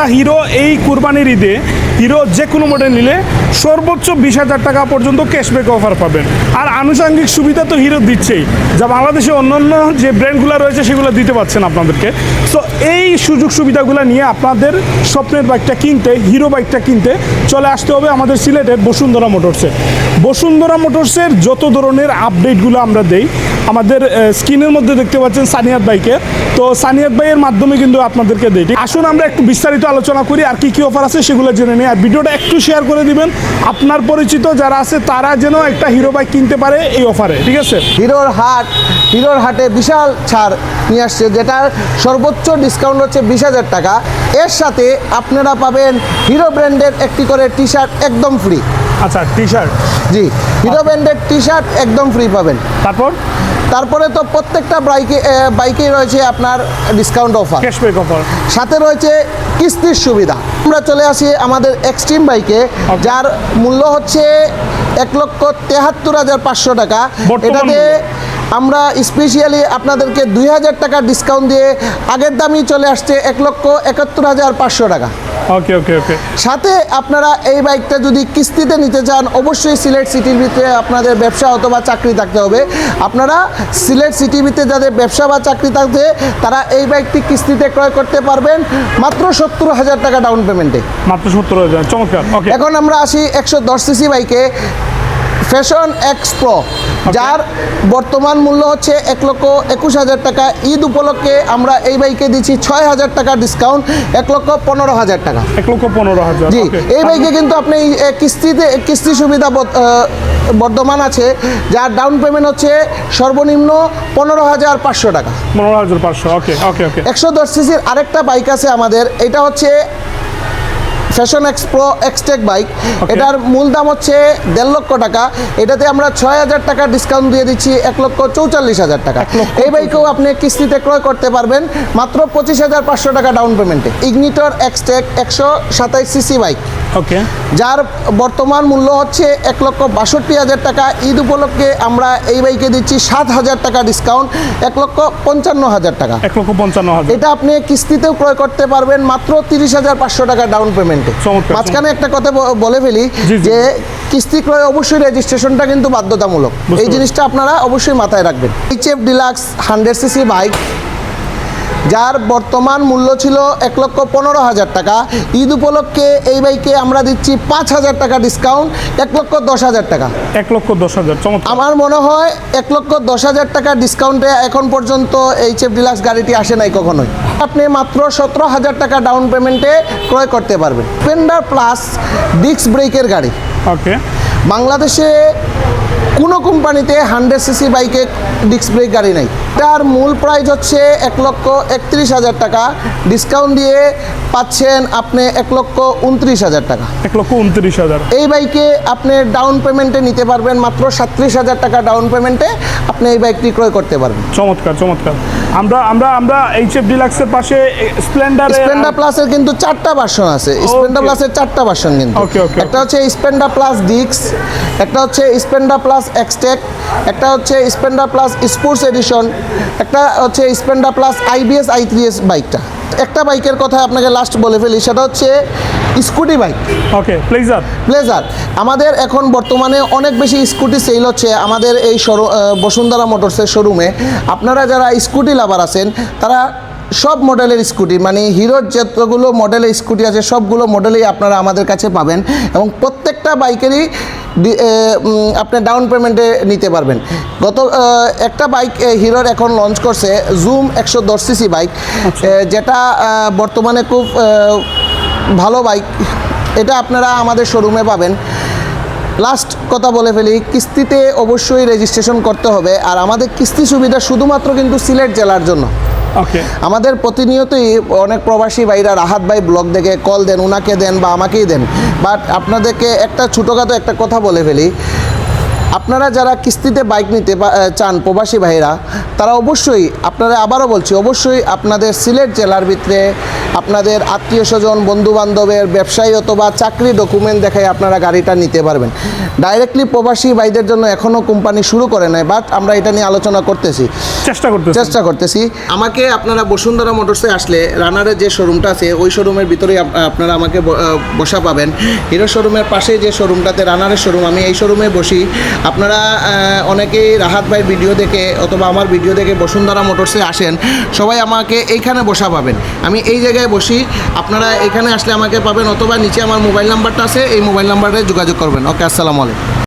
আপনারা হিরো এই কুরবানির ঈদে হিরো যে কোনো মডেল নিলে সর্বোচ্চ বিশ হাজার টাকা পর্যন্ত ক্যাশব্যাক অফার পাবেন। আর আনুষঙ্গিক সুবিধা তো হিরো দিচ্ছেই। যা বাংলাদেশে অন্যান্য যে ব্র্যান্ডগুলো রয়েছে সেগুলো দিতে পারছেন আপনাদেরকে। সো এই সুযোগ সুবিধাগুলো নিয়ে আপনাদের স্বপ্নের বাইকটা কিনতে, হিরো বাইকটা কিনতে চলে আসতে হবে আমাদের সিলেটের বসুন্ধরা মোটরসে। বসুন্ধরা মোটরসের যত ধরনের আপডেটগুলো আমরা দেই, আমাদের স্ক্রিনের মধ্যে দেখতে পাচ্ছেন সানিয়াত বাইকে তো সানিয়াত বাইয়ের মাধ্যমে কিন্তু আপনাদেরকে দেই। ঠিক- আসুন আমরা একটু বিস্তারিত আলোচনা করি, আর কি কি অফার আছে সেগুলো জেনে নিই আর ভিডিওটা একটু শেয়ার করে দিবেন। আপনার পরিচিত যারা আছে তারা যেন একটা হিরো বাইক কিনতে পারে এই অফারে ঠিক আছে? হিরোর হাট হিরোর হাটে বিশাল ছাড় নিয়ে আসছে যেটার সর্বোচ্চ ডিসকাউন্ট হচ্ছে বিশ হাজার টাকা। এর সাথে আপনারা পাবেন হিরো ব্র্যান্ডের একটি করে টি শার্ট একদম ফ্রি আচ্ছা টি শার্ট জি হিরো ব্র্যান্ডের টি শার্ট একদম ফ্রি পাবেন। তারপর? তারপরে তো প্রত্যেকটা বাইকে বাইকেই রয়েছে আপনার ডিসকাউন্ট অফার ক্যাশব্যাক অফার সাথে রয়েছে কিস্তির সুবিধা। আমরা চলে আসি আমাদের এক্সট্রিম বাইকে যার মূল্য হচ্ছে এক লক্ষ তেহাত্তর হাজার পাঁচশো টাকা। এটাতে আমরা স্পেশালি আপনাদেরকে দুই হাজার টাকা ডিসকাউন্ট দিয়ে আগের দামই চলে আসছে এক লক্ষ একাত্তর হাজার পাঁচশো টাকা। ওকে ওকে ওকে সাথে আপনারা এই বাইকটা যদি কিস্তিতে নিতে চান অবশ্যই সিলেট সিটির ভিতরে আপনাদের ব্যবসা অথবা চাকরি থাকতে হবে। আপনারা সিলেট সিটির ভিতরে যাদের ব্যবসা বা চাকরি থাকতে তারা এই বাইকটি কিস্তিতে ক্রয় করতে পারবেন মাত্র সত্তর হাজার টাকা ডাউন পেমেন্টে মাত্র সত্তর হাজার চমৎকার এখন আমরা আসি একশো দশ সিসি বাইকে। ফ্যাশন এক্স প্রো যার বর্তমান মূল্য হচ্ছে এক লক্ষ একুশ হাজার টাকা। ঈদ উপলক্ষে আমরা এই বাইকে দিচ্ছি ছয় হাজার টাকা ডিসকাউন্ট এক লক্ষ পনেরো হাজার টাকা। এক লক্ষ পনেরো হাজার জি এই বাইকে কিন্তু আপনি কিস্তিতে কিস্তি সুবিধা বর্তমান আছে যার ডাউন পেমেন্ট হচ্ছে সর্বনিম্ন পনেরো হাজার পাঁচশো টাকা। পনেরো হাজার পাঁচশো ওকে ওকে ওকে একশো দশ সিসির আরেকটা বাইক আছে আমাদের এটা হচ্ছে ফ্যাশন এক্সপ্রো এক্সটেক বাইক এটার মূল দাম হচ্ছে দেড় লক্ষ টাকা। এটাতে আমরা ছয় হাজার টাকা ডিসকাউন্ট দিয়ে দিচ্ছি এক লক্ষ চৌচল্লিশ হাজার টাকা। এই বাইকেও আপনি কিস্তিতে ক্রয় করতে পারবেন। মাত্র পঁচিশ হাজার পাঁচশো টাকা ডাউন পেমেন্টে ইগনিটর এক্সটেক একশো সাতাইশ সিসি বাইক ওকে যার বর্তমান মূল্য হচ্ছে এক লক্ষ বাষট্টি হাজার টাকা। ঈদ উপলক্ষে আমরা এই বাইকে দিচ্ছি সাত হাজার টাকা ডিসকাউন্ট এক লক্ষ পঞ্চান্ন হাজার টাকা। এক লক্ষ পঞ্চান্ন হাজার। এটা আপনি কিস্তিতেও ক্রয় করতে পারবেন মাত্র তিরিশ হাজার পাঁচশো টাকা ডাউন পেমেন্টে মাঝখানে একটা কথা বলে ফেলি। যে কিস্তি ক্রয় অবশ্যই রেজিস্ট্রেশনটা কিন্তু বাধ্যতামূলক। এই জিনিসটা আপনারা অবশ্যই মাথায় রাখবেন। HF deluxe hundred CC bike যার বর্তমান মূল্য ছিল এক লক্ষ পনেরো হাজার টাকা। ঈদ উপলক্ষে এই বাইকে আমরা দিচ্ছি পাঁচ হাজার টাকা ডিসকাউন্ট এক লক্ষ দশ হাজার টাকা। এক লক্ষ দশ হাজার চমৎকার। আমার মনে হয় এক লক্ষ দশ হাজার টাকা ডিসকাউন্টে এখন পর্যন্ত এইচ এফ ডিলাক্স গাড়িটি আসে নাই কখনোই। আপনি মাত্র সতেরো হাজার টাকা ডাউন পেমেন্টে ক্রয় করতে পারবেন। স্পেন্ডার প্লাস ডিস্ক ব্রেকের গাড়ি। ওকে বাংলাদেশে কোনো কোম্পানিতে হান্ড্রেড সিসি বাইকে ডিস্ক ব্রেক গাড়ি নেই। তার মূল প্রাইস হচ্ছে এক লক্ষ একত্রিশ হাজার টাকা। ডিসকাউন্ট দিয়ে পাচ্ছেন আপনি এক লক্ষ উনত্রিশ হাজার টাকা। এক লক্ষ উনত্রিশ হাজার। এই বাইকে আপনি ডাউন পেমেন্টে নিতে পারবেন মাত্র সাতত্রিশ হাজার টাকা ডাউন পেমেন্টে আপনি এই বাইকটি ক্রয় করতে পারবেন। চমৎকার চমৎকার। আমরা আমরা আমরা এইচএফ ডিলাক্সের পাশে স্প্লেন্ডার স্প্লেন্ডার প্লাসের কিন্তু চারটা ভার্সন আছে। স্প্লেন্ডার প্লাসের চারটা ভার্সন কিন্তু। একটা হচ্ছে স্প্লেন্ডার প্লাস ডিক্স একটা হচ্ছে স্প্লেন্ডার প্লাস এক্সটেক একটা হচ্ছে স্প্লেন্ডার প্লাস স্পোর্টস এডিশন একটা হচ্ছে Splendor plus IBS I three S বাইকটা একটা বাইকের কথা আপনাকে লাস্ট বলে ফেলি সেটা হচ্ছে Scooty bike. Okay Pleasure Pleasure আমাদের এখন বর্তমানে অনেক বেশি স্কুটি সেল হচ্ছে আমাদের এই বসুন্ধরা মোটরসের শোরুমে আপনারা যারা স্কুটি লাভার আছেন তারা সব মডেলের স্কুটি মানে হিরোর যতগুলো মডেলের স্কুটি আছে সবগুলো মডেলেই আপনারা আমাদের কাছে পাবেন এবং প্রত্যেকটা বাইকেরই আপনি ডাউন পেমেন্টে নিতে পারবেন। গত একটা বাইক হিরোর এখন লঞ্চ করছে জুম একশো দশ সিসি বাইক যেটা বর্তমানে খুব ভালো বাইক এটা আপনারা আমাদের শোরুমে পাবেন। লাস্ট কথা বলে ফেলি কিস্তিতে অবশ্যই রেজিস্ট্রেশন করতে হবে আর আমাদের কিস্তি সুবিধা শুধুমাত্র কিন্তু সিলেট জেলার জন্য। আমাদের প্রতিনিয়তই অনেক প্রবাসী ভাইরা রাহাত ভাই ব্লগ দেখে কল দেন ওনাকে দেন বা আমাকেই দেন। বাট আপনাদেরকে একটা ছোটোখাটো একটা কথা বলে ফেলি। আপনারা যারা কিস্তিতে বাইক নিতে চান প্রবাসী ভাইরা, তারা অবশ্যই আপনারা আবারও বলছি, অবশ্যই আপনাদের সিলেট জেলার ভিতরে আপনাদের আত্মীয় স্বজন বন্ধু বান্ধবের ব্যবসায়ী অথবা চাকরি ডকুমেন্ট দেখায় আপনারা গাড়িটা নিতে পারবেন। ডাইরেক্টলি প্রবাসী ভাইদের জন্য এখনও কোম্পানি শুরু করে নাই বাট আমরা এটা নিয়ে আলোচনা করতেছি। চেষ্টা করতে চেষ্টা করতেছি। আমাকে আপনারা বসুন্ধরা মোটরসে আসলে রানারের যে শোরুমটা আছে ওই শোরুমের ভিতরেই আপনারা আমাকে বসা পাবেন। হিরো শোরুমের পাশে যে শোরুমটাতে রানারের শোরুম আমি এই শোরুমে বসি। আপনারা অনেকেই রাহাত ভাইয়ের ভিডিও দেখে অথবা আমার ভিডিও দেখে বসুন্ধরা মোটরসে আসেন। সবাই আমাকে এইখানে বসা পাবেন। আমি এই জায়গায় বসি, আপনারা এখানে আসলে আমাকে পাবেন অথবা নিচে আমার মোবাইল নাম্বারটা আছে, এই মোবাইল নাম্বারে যোগাযোগ করবেন। ওকে, আসসালামু আলাইকুম।